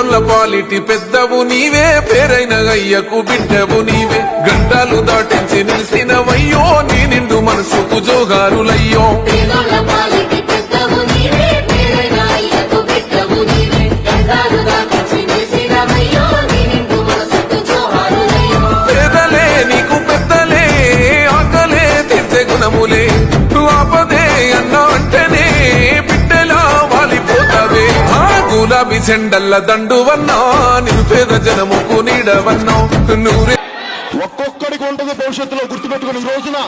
పేదొల్ల పాలిటి పెద్దవు నీవే పేరైన అయ్యకు బిడ్డవు నీవే. గంటలు దాటించి నిలిసినవయ్యో నీ నిండు మనసుకు జోగారులయ్యో. పేదలే నీకు పెద్దలే ఆకలే తీర్చే గుణములే. ఆపదే అన్న గులాబీ చెండల్ల దండువన్నా నిరుపేద జనముకు నీడవన్నా నూరే ఒక్కొక్కడికి ఉంటుంది భవిష్యత్తులో గుర్తుపెట్టుకుని రోజున